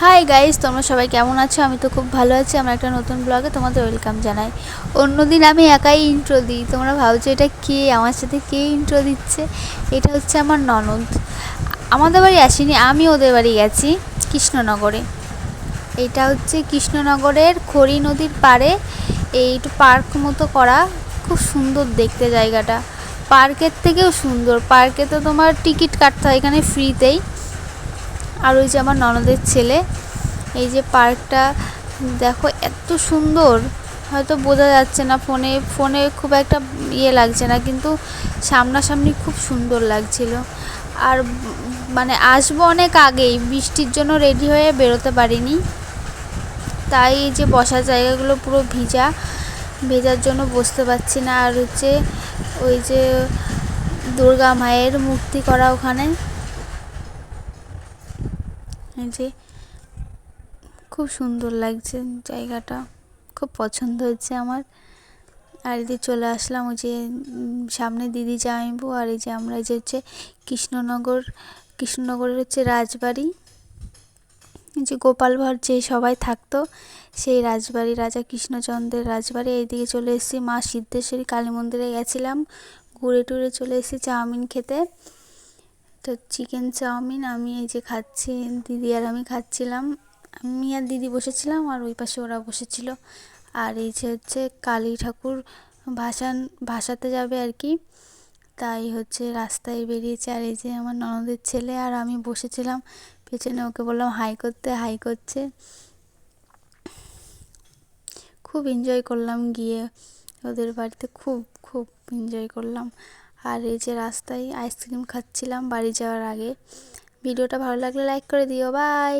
Hi guys তোমরা সবাই কেমন আছো? আমি তো খুব ভালো আছি। আমার একটা নতুন ব্লগে তোমাদের ওয়েলকাম জানাই। অন্যদিন আমি একাই ইন্ট্রো দিই। তোমরা ভাবছ এটা কে? আমার সাথে কে ইন্ট্রো দিচ্ছে? এটা হচ্ছে আমার ননদ। আমাদের বাড়ি আসিনি আমি ওদের বাড়ি গেছি কৃষ্ণনগরে। এটা হচ্ছে কৃষ্ণনগরের খড়ি নদীর পাড়ে। এই একটু পার্ক মতো করা। খুব সুন্দর দেখতে জায়গাটা। পার্কের থেকেও সুন্দর। পার্কে তো তোমার টিকিট কাটতে হয় এখানে ফ্রিতেই আর ওই যে আমার ননদের ছেলে, এই যে পার্কটা, দেখো এত সুন্দর। হয়তো বোঝা যাচ্ছে না, ফোনে ফোনে খুব একটা ইয়ে লাগছে না, কিন্তু সামনাসামনি খুব সুন্দর লাগছিল। আর মানে আসব অনেক আগেই, বৃষ্টির জন্য রেডি হয়ে বেরোতে পারিনি। তাই যে বসার জায়গাগুলো পুরো ভিজা, ভেজার জন্য বসতে পারছি না। আর হচ্ছে ওই যে দুর্গা মায়ের মূর্তি করা ওখানে। যে খুব সুন্দর লাগছে জায়গাটা, খুব পছন্দ হচ্ছে আমার। আর যে চলে আসলাম ওই যে সামনে দিদি জামাইবু আর এই যে আমরা যে হচ্ছে কৃষ্ণনগর, কৃষ্ণনগরের হচ্ছে রাজবাড়ি। যে গোপাল ভাঁড় যে সবাই থাকতো, সেই রাজবাড়ি, রাজা কৃষ্ণচন্দ্রের রাজবাড়ি। এইদিকে চলে এসেছি, মা সিদ্ধেশ্বরী কালী মন্দিরে গেছিলাম, ঘুরে টুরে চলে এসেছি চাউমিন খেতে। তো চিকেন চাউমিন আমি এই যে খাচ্ছি, দিদি আর আমি খাচ্ছিলাম। আমি আর দিদি বসেছিলাম আর ওই পাশে ওরা বসেছিল। আর এই যে হচ্ছে কালী ঠাকুর ভাসান, ভাসাতে যাবে আর কি। তাই হচ্ছে রাস্তায় বেরিয়েছে আর এই যে আমার ননদের ছেলে আর আমি বসেছিলাম। পেছনে ওকে বললাম, হাই করতে, হাই করছে। খুব এনজয় করলাম গিয়ে। ওদের বাড়িতে খুব খুব এনজয় করলাম। আর এই যে রাস্তায় আইসক্রিম খাচ্ছিলাম বাড়ি যাওয়ার আগে। ভিডিওটা ভালো লাগলে লাইক করে দিও বাই